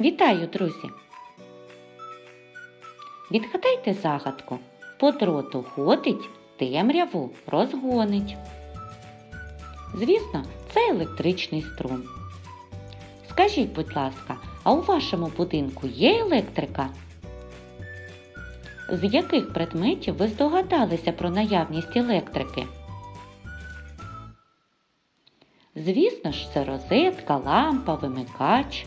Вітаю, друзі! Відгадайте загадку. По дроту ходить, темряву розгонить. Звісно, це електричний струм. Скажіть, будь ласка, а у вашому будинку є електрика? З яких предметів ви здогадалися про наявність електрики? Звісно ж, це розетка, лампа, вимикач.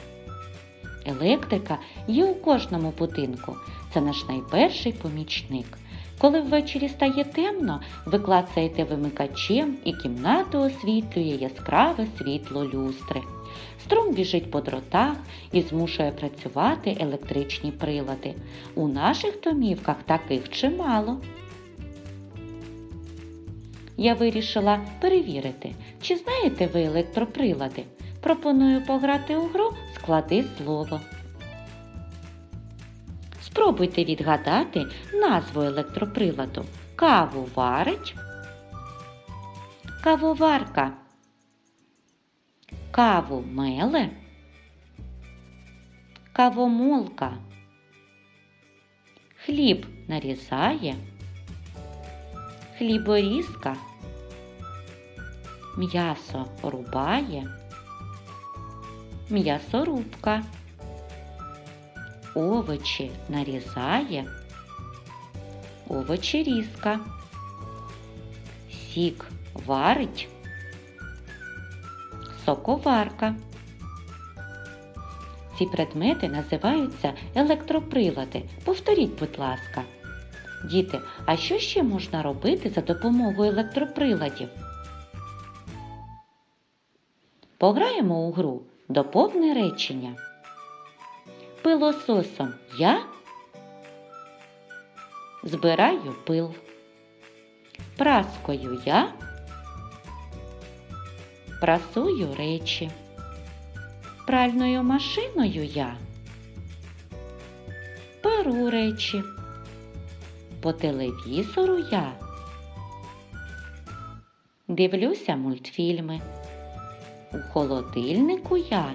Електрика є у кожному будинку. Це наш найперший помічник. Коли ввечері стає темно, ви клацаєте вимикачем і кімнату освітлює яскраве світло люстри. Струм біжить по дротах і змушує працювати електричні прилади. У наших домівках таких чимало. Я вирішила перевірити, чи знаєте ви електроприлади. Пропоную пограти у гру склади слово. Спробуйте відгадати назву електроприладу. Каву варить. Кавоварка. Каву меле. Кавомолка. Хліб нарізає. Хліборізка. М'ясо рубає. М'ясорубка. Овочі нарізає. Овочерізка. Сік варить. Соковарка. Ці предмети називаються електроприлади. Повторіть, будь ласка. Діти, а що ще можна робити за допомогою електроприладів? Пограємо у гру доповне речення. Пилососом я збираю пил. Праскою я прасую речі. Пральною машиною я перу речі. По телевізору я дивлюся мультфільми. У холодильнику я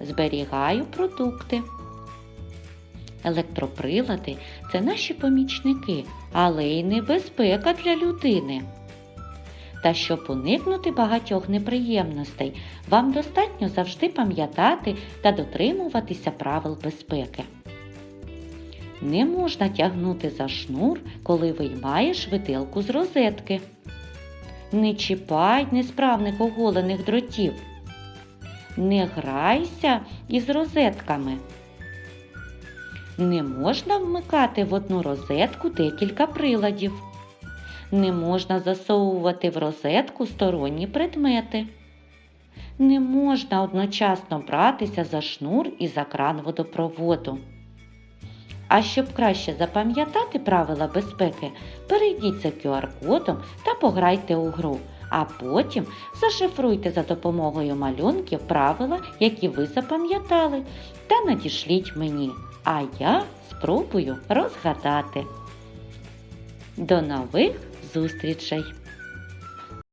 зберігаю продукти. Електроприлади це наші помічники, але й небезпека для людини. Та щоб уникнути багатьох неприємностей, вам достатньо завжди пам'ятати та дотримуватися правил безпеки. Не можна тягнути за шнур, коли виймаєш виделку з розетки. Не чіпай несправних оголених дротів. Не грайся із розетками. Не можна вмикати в одну розетку декілька приладів. Не можна засовувати в розетку сторонні предмети. Не можна одночасно братися за шнур і за кран водопроводу. А щоб краще запам'ятати правила безпеки, перейдіть за QR-кодом та пограйте у гру, а потім зашифруйте за допомогою малюнків правила, які ви запам'ятали, та надішліть мені, а я спробую розгадати. До нових зустрічей!